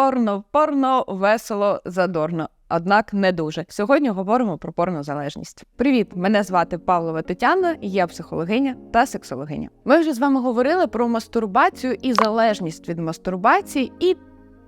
Порно, порно, весело, задорно. Однак не дуже. Сьогодні говоримо про порнозалежність. Привіт! Мене звати Павлова Тетяна, я психологиня та сексологиня. Ми вже з вами говорили про мастурбацію і залежність від мастурбації, і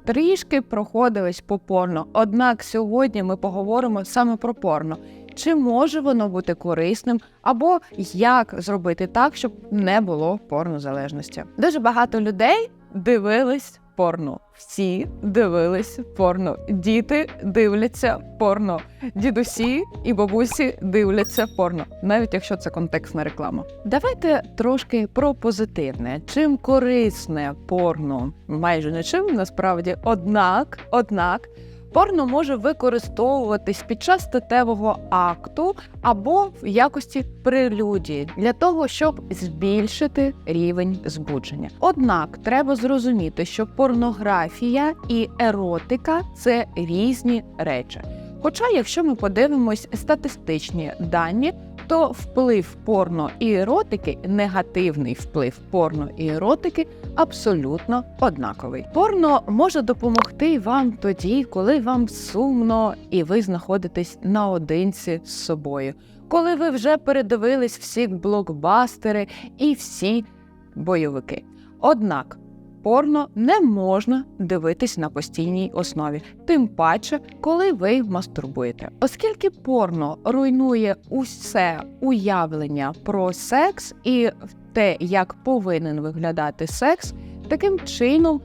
трішки проходились по порно. Однак сьогодні ми поговоримо саме про порно. Чи може воно бути корисним, або як зробити так, щоб не було порнозалежності? Дуже багато людей дивились порно. Всі дивились порно. Діти дивляться порно. Дідусі і бабусі дивляться порно, навіть якщо це контекстна реклама. Давайте трошки про позитивне. Чим корисне порно? Майже нічим насправді. Однак, однак. Порно може використовуватись під час статевого акту або в якості прелюдії для того, щоб збільшити рівень збудження. Однак треба зрозуміти, що порнографія і еротика це різні речі. Хоча, якщо ми подивимось статистичні дані, то вплив порно і еротики, негативний вплив порно і еротики абсолютно однаковий. Порно може допомогти вам тоді, коли вам сумно і ви знаходитесь наодинці з собою, коли ви вже передивились всі блокбастери і всі бойовики. Однак порно не можна дивитись на постійній основі, тим паче, коли ви мастурбуєте. Оскільки порно руйнує усе уявлення про секс і те, як повинен виглядати секс, таким чином.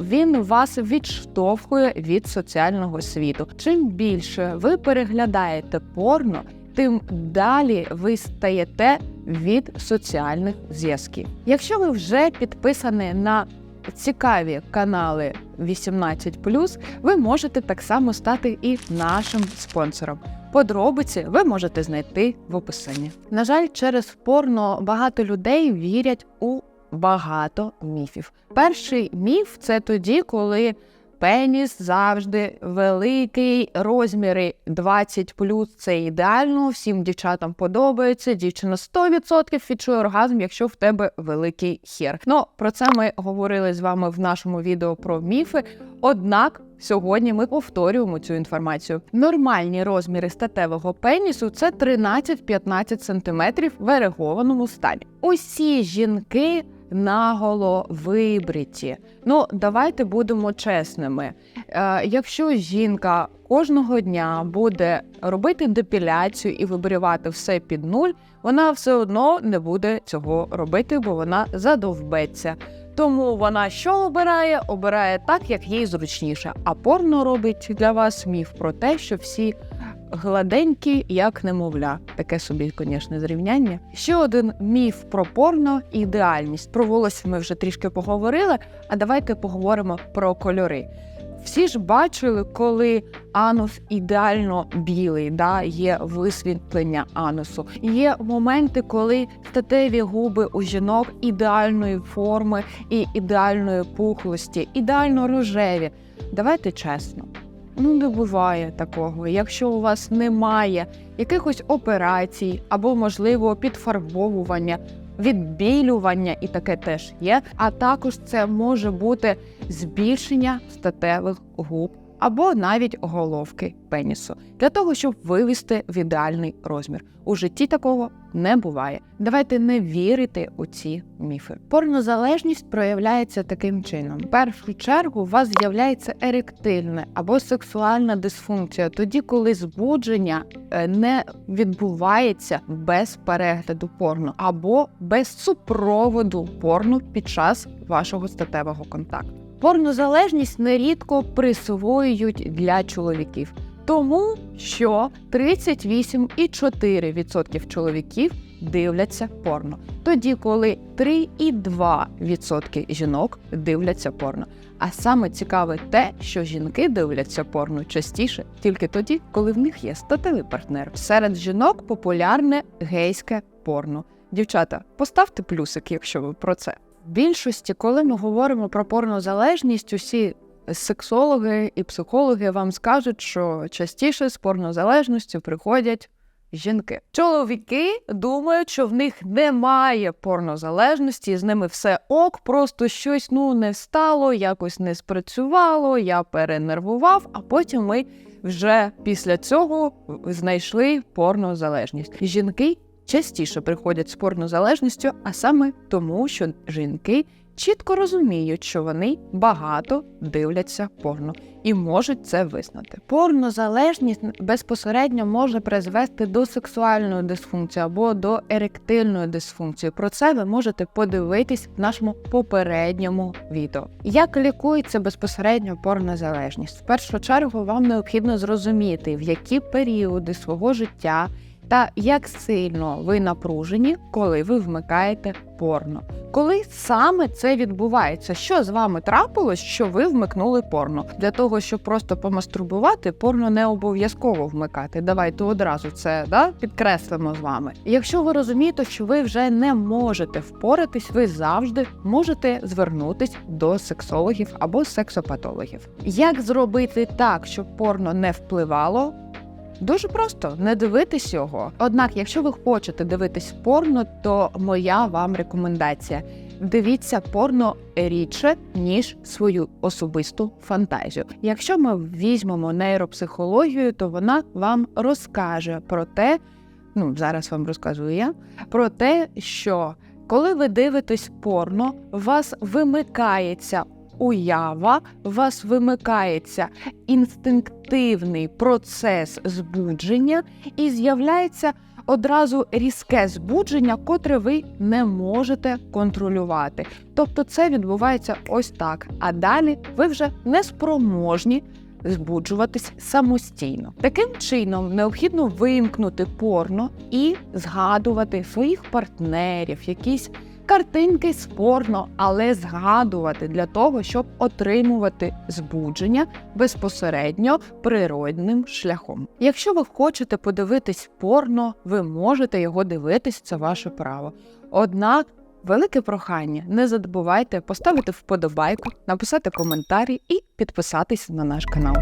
Він вас відштовхує від соціального світу. Чим більше ви переглядаєте порно, тим далі ви стаєте від соціальних зв'язків. Якщо ви вже підписані на цікаві канали 18+, ви можете так само стати і нашим спонсором. Подробиці ви можете знайти в описанні. На жаль, через порно багато людей вірять у багато міфів. Перший міф це тоді, коли пеніс завжди великий, розміри 20 плюс це ідеально. Всім дівчатам подобається. Дівчина 100% відчує оргазм, якщо в тебе великий хер. Ну про це ми говорили з вами в нашому відео про міфи. Однак. Сьогодні ми повторюємо цю інформацію. Нормальні розміри статевого пенісу це 13-15 см в ерегованому стані. Усі жінки наголо вибриті. Ну, давайте будемо чесними. Е, Якщо жінка кожного дня буде робити депіляцію і вибрівати все під нуль, вона все одно не буде цього робити, бо вона задовбеться. Тому вона що обирає? Обирає так, як їй зручніше. А порно робить для вас міф про те, що всі гладенькі, як немовля. Таке собі, звісно, зрівняння. Ще один міф про порно ідеальність. Про волосся ми вже трішки поговорили. А давайте поговоримо про кольори. Всі ж бачили, коли анус ідеально білий, да, є висвітлення анусу. Є моменти, коли статеві губи у жінок ідеальної форми і ідеальної пухлості, ідеально рожеві. Давайте чесно. Ну, не буває такого. Якщо у вас немає якихось операцій або, можливо, підфарбовування, відбілювання, і таке теж є. А також це може бути збільшення статевих губ або навіть головки пенісу для того, щоб вивести в ідеальний розмір. У житті такого не буває. Давайте не вірити у ці міфи. Порнозалежність проявляється таким чином: в першу чергу у вас з'являється еректильне або сексуальна дисфункція, тоді, коли збудження е, не відбувається без перегляду порно або без супроводу порно під час вашого статевого контакту. Порнозалежність нерідко присвоюють для чоловіків, тому що 38,4% чоловіків дивляться порно, тоді коли 3,2% жінок дивляться порно. А саме цікаве те, що жінки дивляться порно частіше тільки тоді, коли в них є статевий партнер. Серед жінок популярне гейське порно. Дівчата, поставте плюсик, якщо ви про це. Більшості, коли ми говоримо про порнозалежність, усі сексологи і психологи вам скажуть, що частіше з порнозалежністю приходять жінки. Чоловіки думають, що в них немає порнозалежності, з ними все ок, просто щось ну не стало, якось не спрацювало, я перенервував, а потім ми вже після цього знайшли порнозалежність. Жінки частіше приходять з порнозалежністю, а саме тому, що жінки чітко розуміють, що вони багато дивляться порно і можуть це визнати. Порнозалежність безпосередньо може призвести до сексуальної дисфункції або до еректильної дисфункції. Про це ви можете подивитись в нашому попередньому відео. Як лікується безпосередньо порнозалежність? В першу чергу вам необхідно зрозуміти, в які періоди свого життя та як сильно ви напружені, коли ви вмикаєте порно. Коли саме це відбувається? Що з вами трапилось, що ви вмикнули порно? Для того, щоб просто помастурбувати, порно не обов'язково вмикати. Давайте одразу це да, підкреслимо з вами. Якщо ви розумієте, що ви вже не можете впоратись, ви завжди можете звернутись до сексологів або сексопатологів. Як зробити так, щоб порно не впливало? Дуже просто не дивитись його. Однак, якщо ви хочете дивитись порно, то моя вам рекомендація: дивіться порно рідше, ніж свою особисту фантазію. Якщо ми візьмемо нейропсихологію, то вона вам розкаже про те, ну зараз вам розказую я, про те, що коли ви дивитесь порно, у вас вимикається уява, у вас вимикається інстинктивний процес збудження і з'являється одразу різке збудження, котре ви не можете контролювати. Тобто це відбувається ось так. А далі ви вже не спроможні збуджуватись самостійно. Таким чином необхідно вимкнути порно і згадувати своїх партнерів, якісь картинки з порно, але згадувати для того, щоб отримувати збудження безпосередньо природним шляхом. Якщо ви хочете подивитись порно, ви можете його дивитись, це ваше право. Однак. Велике прохання, не забувайте поставити вподобайку, написати коментарі і підписатись на наш канал.